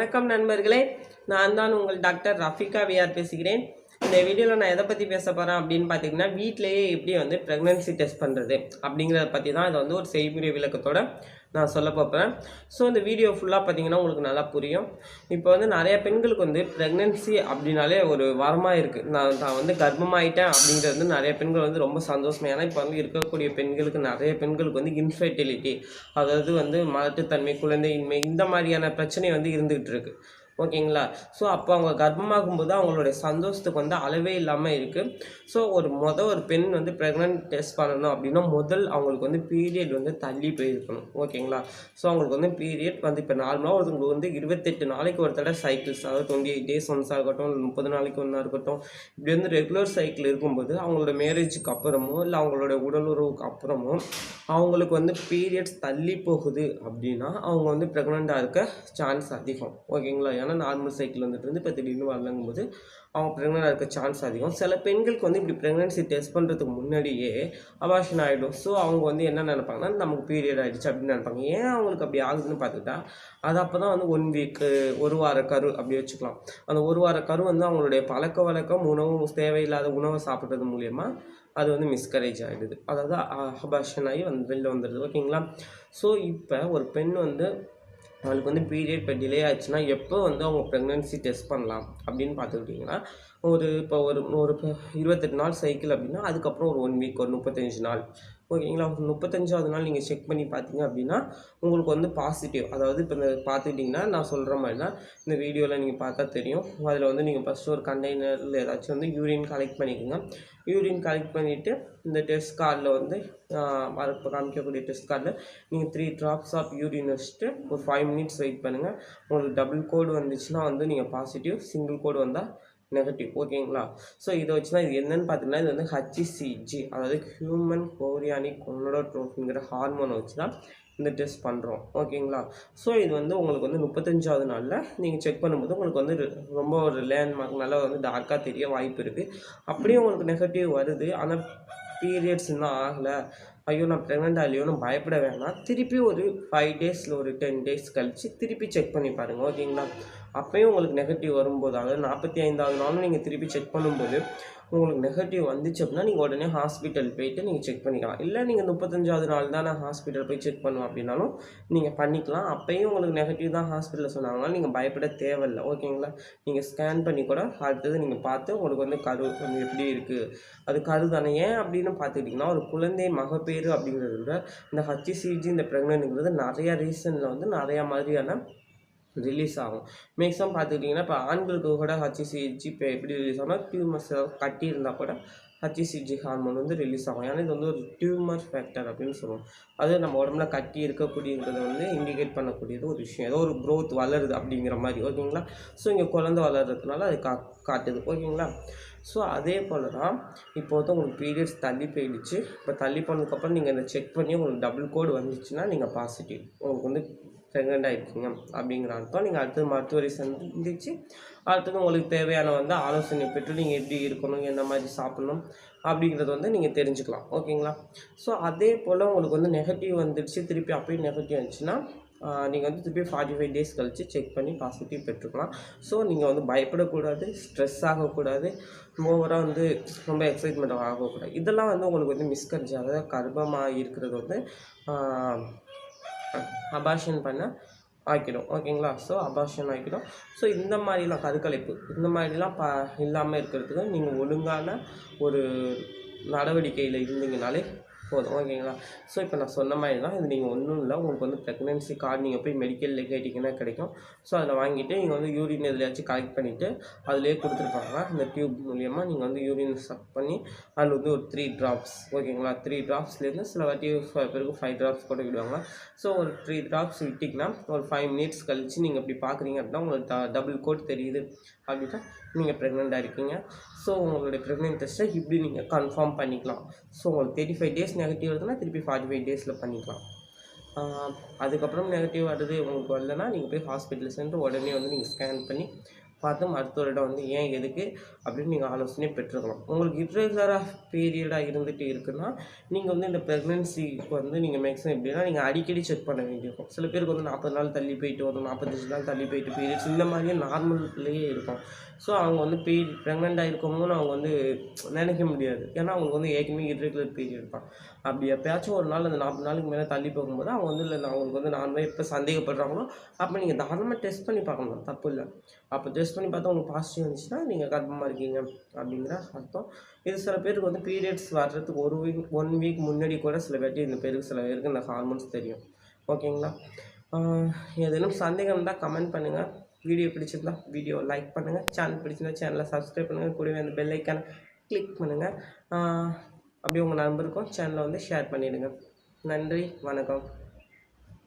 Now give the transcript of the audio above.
வணக்கம் நண்பர்களே. நான் தான் உங்கள் டாக்டர் ரஃபிகா விஆர் பேசுகிறேன். இந்த வீடியோவில் நான் எதை பற்றி பேச போகிறேன் அப்படின்னு பார்த்தீங்கன்னா வீட்டிலேயே எப்படி வந்து ப்ரெக்னென்சி டெஸ்ட் பண்ணுறது அப்படிங்கிறத பற்றி தான் இதை வந்து ஒரு செய்முறை விளக்கத்தோட நான் சொல்ல போகிறேன் ஸோ இந்த வீடியோ ஃபுல்லாக பார்த்தீங்கன்னா உங்களுக்கு நல்லா புரியும். இப்போ வந்து நிறைய பெண்களுக்கு வந்து ப்ரெக்னென்சி அப்படின்னாலே ஒரு வரமாக இருக்குது நான் நான் வந்து கர்ப்பமாயிட்டேன் அப்படிங்கிறது வந்து நிறைய பெண்கள் வந்து ரொம்ப சந்தோஷம். ஏன்னா இப்போ வந்து இருக்கக்கூடிய பெண்களுக்கு நிறைய பெண்களுக்கு வந்து இன்ஃபர்டிலிட்டி அதாவது வந்து மலட்டுத்தன்மை குழந்தையின்மை இந்த மாதிரியான பிரச்சனை வந்து இருந்துகிட்டு இருக்குது ஓகேங்களா? ஸோ அப்போ அவங்க கர்ப்பமாகும்போது அவங்களுடைய சந்தோஷத்துக்கு வந்து அளவே இல்லாமல் இருக்குது ஸோ ஒரு மொதல் ஒரு பெண் வந்து ப்ரெக்னென்ட் டெஸ்ட் பண்ணணும் அப்படின்னா முதல் அவங்களுக்கு வந்து பீரியட் வந்து தள்ளி போயிருக்கணும். ஓகேங்களா? ஸோ அவங்களுக்கு வந்து பீரியட் வந்து இப்போ நார்மலாக ஒருத்தவங்களுக்கு வந்து இருபத்தெட்டு நாளைக்கு ஒரு தடவை சைக்கிள்ஸ் அதாவது டுவெண்ட்டி எயிட் டேஸ் ஒன்ஸாக இருக்கட்டும் முப்பது நாளைக்கு ஒன்றா இருக்கட்டும் இப்படி வந்து ரெகுலர் சைக்கிள் இருக்கும்போது அவங்களோட மேரேஜுக்கு அப்புறமோ இல்லை அவங்களோட உடல் உறவுக்கு அப்புறமோ அவங்களுக்கு வந்து பீரியட்ஸ் தள்ளி போகுது அப்படின்னா அவங்க வந்து ப்ரெக்னெண்ட்டாக இருக்க சான்ஸ் அதிகம். ஓகேங்களா ஏன்னா நார்மல் சைக்கிள் வந்துட்டு இருந்து இப்போ திடீர்னு வரலங்கும் போது அவங்க ப்ரெக்னெண்ட்டாக இருக்க சான்ஸ் அதிகம். சில பெண்களுக்கு வந்து இப்படி ப்ரெக்னென்சி டெஸ்ட் பண்ணுறதுக்கு முன்னாடியே அபாஷன் ஆகிடும் ஸோ அவங்க வந்து என்ன நினைப்பாங்கன்னா நமக்கு பீரியட் ஆகிடுச்சு அப்படின்னு நினைப்பாங்க. ஏன் அவங்களுக்கு அப்படி ஆகுதுன்னு பார்த்துக்கிட்டா அது அப்போ தான் வந்து ஒன் வீக்கு ஒரு வார கரு அப்படி வச்சுக்கலாம். அந்த ஒரு வார கரு வந்து அவங்களுடைய பழக்க வழக்கம் உணவு தேவையில்லாத உணவை சாப்பிட்றது மூலயமா அது வந்து மிஸ்கரேஜ் ஆகிடுது அதாவது அபாஷன் ஆகி வந்து வெளில வந்துடுது. ஓகேங்களா ஸோ இப்போ ஒரு பெண் வந்து அவளுக்கு வந்து பீரியட் இப்போ டிலே ஆச்சுன்னா எப்போ வந்து அவங்க ப்ரெக்னன்சி டெஸ்ட் பண்ணலாம் அப்படின்னு பார்த்துக்கிட்டிங்கன்னா ஒரு இப்போ ஒரு ஒரு இருபத்தெட்டு நாள் சைக்கிள் அப்படின்னா அதுக்கப்புறம் ஒரு ஒன் வீக் ஒரு முப்பத்தஞ்சு நாள். ஓகேங்களா? முப்பத்தஞ்சாவது நாள் நீங்கள் செக் பண்ணி பார்த்தீங்க அப்படின்னா உங்களுக்கு வந்து பாசிட்டிவ் அதாவது இப்போ இந்த பார்த்துக்கிட்டிங்கன்னா நான் சொல்கிற மாதிரி தான் இந்த வீடியோவில் நீங்கள் பார்த்தா தெரியும். அதில் வந்து நீங்கள் ஃபஸ்ட்டு ஒரு கண்டெய்னரில் ஏதாச்சும் வந்து யூரின் கலெக்ட் பண்ணிக்கோங்க. யூரின் கலெக்ட் பண்ணிவிட்டு இந்த டெஸ்ட் கார்டில் வந்து வர இப்போ காமிக்கக்கூடிய டெஸ்ட் கார்டில் நீங்கள் த்ரீ ட்ராப்ஸ் ஆஃப் யூரின் வச்சுட்டு ஒரு ஃபைவ் மினிட்ஸ் வெயிட் பண்ணுங்கள் உங்களுக்கு டபுள் கோடு வந்துச்சுன்னா வந்து நீங்கள் பாசிட்டிவ் சிங்கிள் கோடு வந்தால் நெகட்டிவ் ஓகேங்களா ஸோ இதை வச்சு தான் இது என்னன்னு பார்த்தீங்கன்னா இது வந்து ஹச்சிசிஜி அதாவது ஹியூமன் கோரியானிக் கொனோடோட்ரோஃபிங்கிற ஹார்மோனை வச்சு தான் இந்த டெஸ்ட் பண்ணுறோம் ஓகேங்களா ஸோ இது வந்து உங்களுக்கு வந்து முப்பத்தஞ்சாவது நாளில் நீங்கள் செக் பண்ணும்போது உங்களுக்கு வந்து ரொம்ப ஒரு லேண்ட்மார்க் நல்லா வந்து டார்க்காக தெரிய வாய்ப்பு இருக்குது அப்படியே உங்களுக்கு நெகட்டிவ் வருது. ஆனால் பீரியட்ஸ் இன்னும் ஆகலை. ஐயோ நான் ப்ரெக்னெண்ட் ஆகலையோன்னு பயப்பட வேணாம். திருப்பி ஒரு ஃபைவ் டேஸில் ஒரு டென் டேஸ் கழித்து திருப்பி செக் பண்ணி பாருங்கள் ஓகேங்களா அப்போயும் உங்களுக்கு நெகட்டிவ் வரும்போது அதாவது நாற்பத்தி ஐந்தாவது நாளும் நீங்கள் திருப்பி செக் பண்ணும்போது உங்களுக்கு நெகட்டிவ் வந்துச்சு அப்படின்னா நீங்கள் உடனே ஹாஸ்பிட்டல் போயிட்டு நீங்கள் செக் பண்ணிக்கலாம். இல்லை நீங்கள் முப்பத்தஞ்சாவது நாள் தான் நான் ஹாஸ்பிட்டல் போய் செக் பண்ணுவோம் அப்படின்னாலும் நீங்கள் பண்ணிக்கலாம். அப்பயும் உங்களுக்கு நெகட்டிவ் தான் ஹாஸ்பிட்டலில் சொன்னாங்கன்னா நீங்கள் பயப்பட தேவையில்லை. ஓகேங்களா நீங்கள் ஸ்கேன் பண்ணி கூட அடுத்தது நீங்கள் பார்த்து உங்களுக்கு வந்து கரு வந்து எப்படி இருக்குது அது கரு தானே. ஏன் அப்படின்னு பார்த்துக்கிட்டிங்கன்னா ஒரு குழந்தை மகப்பேறு அப்படிங்கிறத விட இந்த ஹச்சிசிஜி இந்த ப்ரெக்னென்ட்ங்கிறது நிறையா ரீசனில் வந்து நிறையா மாதிரியான ரிலீஸ் ஆகும். மேக்ஸிமம் பார்த்துக்கிட்டிங்கன்னா இப்போ ஆண்களுக்கு கூட ஹச்சிசிஜி இப்போ எப்படி ரிலீஸ் ஆகும்னா டியூமர்ஸ் கட்டி இருந்தால் கூட ஹச்சிசிஜி ஹார்மோன் வந்து ரிலீஸ் ஆகும். ஏன்னா இது வந்து ஒரு டியூமர் ஃபேக்டர் அப்படின்னு சொல்லுவோம். அது நம்ம உடம்புல கட்டி இருக்கக்கூடியன்றதை வந்து இண்டிகேட் பண்ணக்கூடியது ஒரு விஷயம். ஏதோ ஒரு க்ரோத் வளருது அப்படிங்கிற மாதிரி. ஓகேங்களா? ஸோ இங்கே குழந்தை வளர்கிறதுனால அது கா காட்டுது. ஓகேங்களா? ஸோ அதே போல் தான் இப்போ வந்து உங்களுக்கு பீரியட்ஸ் தள்ளி போயிடுச்சு. இப்போ தள்ளி போனதுக்கப்புறம் நீங்கள் இதை செக் பண்ணி உங்களுக்கு டபுள் கோடு வந்துச்சுன்னா நீங்கள் பாசிட்டிவ் உங்களுக்கு வந்து ப்ரெக்னெண்ட் ஆகிருக்கீங்க அப்படிங்கிற அர்த்தம். நீங்கள் அடுத்தது மருத்துவரை சந்திச்சு அடுத்தது உங்களுக்கு தேவையான வந்து ஆலோசனை பெற்று நீங்கள் எப்படி இருக்கணும் எந்த மாதிரி சாப்பிடணும் அப்படிங்கிறது வந்து நீங்கள் தெரிஞ்சுக்கலாம். ஓகேங்களா? ஸோ அதே போல் உங்களுக்கு வந்து நெகட்டிவ் வந்துடுச்சு. திருப்பி அப்படியே நெகட்டிவ் வந்துச்சுன்னா நீங்கள் வந்து திருப்பி ஃபார்ட்டி ஃபைவ் டேஸ் கழித்து செக் பண்ணி பாசிட்டிவ் பெற்றுக்கலாம். ஸோ நீங்கள் வந்து பயப்படக்கூடாது ஸ்ட்ரெஸ் ஆகக்கூடாது ஓவராக வந்து ரொம்ப எக்ஸைட்மெண்ட் ஆகக்கூடாது. இதெல்லாம் வந்து உங்களுக்கு வந்து மிஸ்கரேஜ் அதாவது கர்ப்பமாக இருக்கிறது வந்து அபாஷன் பண்ண ஆக்கிடும் ஓகேங்களா ஸோ அபாஷன் ஆக்கிடும் ஸோ இந்த மாதிரிலாம் கருக்கலைப்பு இந்த மாதிரிலாம் ப இல்லாமல் இருக்கிறதுக்கு நீங்கள் ஒழுங்கான ஒரு நடவடிக்கையில் இருந்தீங்கனாலே போதும் ஓகேங்களா? ஸோ இப்போ நான் சொன்ன மாதிரி தான் இது நீங்கள் ஒன்றும் இல்லை உங்களுக்கு வந்து ப்ரெக்னென்சி கார்டு நீங்கள் போய் மெடிக்கலில் கேட்டிங்கன்னா கிடைக்கும். ஸோ அதில் வாங்கிட்டு நீங்கள் வந்து யூரின் எதுலையாச்சும் கலெக்ட் பண்ணிவிட்டு அதிலே கொடுத்துருப்பாங்க. இந்த டியூப் மூலியமாக நீங்கள் வந்து யூரின் சக் பண்ணி அதில் வந்து ஒரு த்ரீ ட்ராப்ஸ் ஓகேங்களா? த்ரீ ட்ராப்ஸ்லேருந்து சில வாட்டி ஃப- பிறகு ஃபைவ் ட்ராப்ஸ் கூட விடுவாங்க. ஸோ ஒரு த்ரீ ட்ராப்ஸ் விட்டிங்கன்னா ஒரு ஃபைவ் மினிட்ஸ் கழித்து நீங்கள் இப்படி பார்க்குறீங்க அப்படின்னா உங்களுக்கு டபுள் கோட் தெரியுது. அப்படின்னா நீங்கள் ப்ரெக்னெண்ட்டாக இருக்கீங்க. ஸோ உங்களுடைய ப்ரெக்னென்ட் டெஸ்ட்டை இப்படி நீங்கள் கன்ஃபார்ம் பண்ணிக்கலாம். ஸோ உங்களுக்கு தேர்ட்டி ஃபைவ் டேஸ் நெகட்டிவ் வருதுன்னா திருப்பி ஃபார்ட்டி ஃபைவ் டேஸில் பண்ணிக்கலாம். அதுக்கப்புறம் நெகட்டிவ் வருது உங்களுக்கு வரலன்னா நீங்கள் போய் ஹாஸ்பிட்டல் சென்று உடனே வந்து நீங்கள் ஸ்கேன் பண்ணி பார்த்து மருத்துவரிடம் வந்து ஏன் எதுக்கு அப்படின்னு நீங்கள் ஆலோசனை பெற்றுக்கலாம் உங்களுக்கு இர்ரெகுலராக பீரியடாக இருந்துகிட்டு இருக்குன்னா நீங்கள் வந்து இந்த ப்ரெக்னென்சிக்கு வந்து நீங்கள் மேக்ஸிமம் எப்படின்னா நீங்கள் அடிக்கடி செக் பண்ண வேண்டியிருக்கும். சில பேருக்கு வந்து நாற்பது நாள் தள்ளி போயிட்டு வரும் நாற்பத்தஞ்சு நாள் தள்ளி போயிட்டு பீரியட்ஸ் இந்த மாதிரியே நார்மல்லையே இருக்கும். ஸோ அவங்க வந்து பீரியட் ப்ரெக்னெண்ட்டாக இருக்கோமோன்னு அவங்க வந்து நினைக்க முடியாது. ஏன்னா அவங்களுக்கு வந்து ஏற்கனவே இர்ரெகுலர் பீரியட் தான். அப்படி எப்பயாச்சும் ஒரு நாள் அந்த நாற்பது நாளுக்கு மேலே தள்ளி போகும்போது அவங்க வந்து இல்லை அவங்களுக்கு வந்து நார்மலாக எப்போ சந்தேகப்படுறாங்களோ அப்போ நீங்கள் தாராளமாக டெஸ்ட் பண்ணி பார்க்கணும். தப்பு இல்லை. அப்போ டெஸ்ட் பண்ணி பார்த்தா உங்களுக்கு பாசிட்டிவ் இருந்துச்சுன்னா நீங்கள் கர்ப்பமாக இருக்கீங்க அப்படிங்கிற அர்த்தம். இது சில பேருக்கு வந்து பீரியட்ஸ் வர்றதுக்கு ஒரு வீக் ஒன் வீக் முன்னாடி கூட சில பேர்ட்டு இந்த பேருக்கு சில பேருக்கு இந்த ஹார்மோன்ஸ் தெரியும். ஓகேங்களா ஏதேனும் சந்தேகம் இருந்தால் கமெண்ட் பண்ணுங்கள் வீடியோ பிடிச்சிருந்தா வீடியோ லைக் பண்ணுங்கள் சேனல் பிடிச்சிருந்தா சேனலை சப்ஸ்கிரைப் பண்ணுங்கள் கூடவே அந்த பெல் ஐக்கானை கிளிக் பண்ணுங்கள் அப்படியே உங்கள் நண்பருக்கும் சேனலை வந்து ஷேர் பண்ணிவிடுங்க நன்றி. வணக்கம்.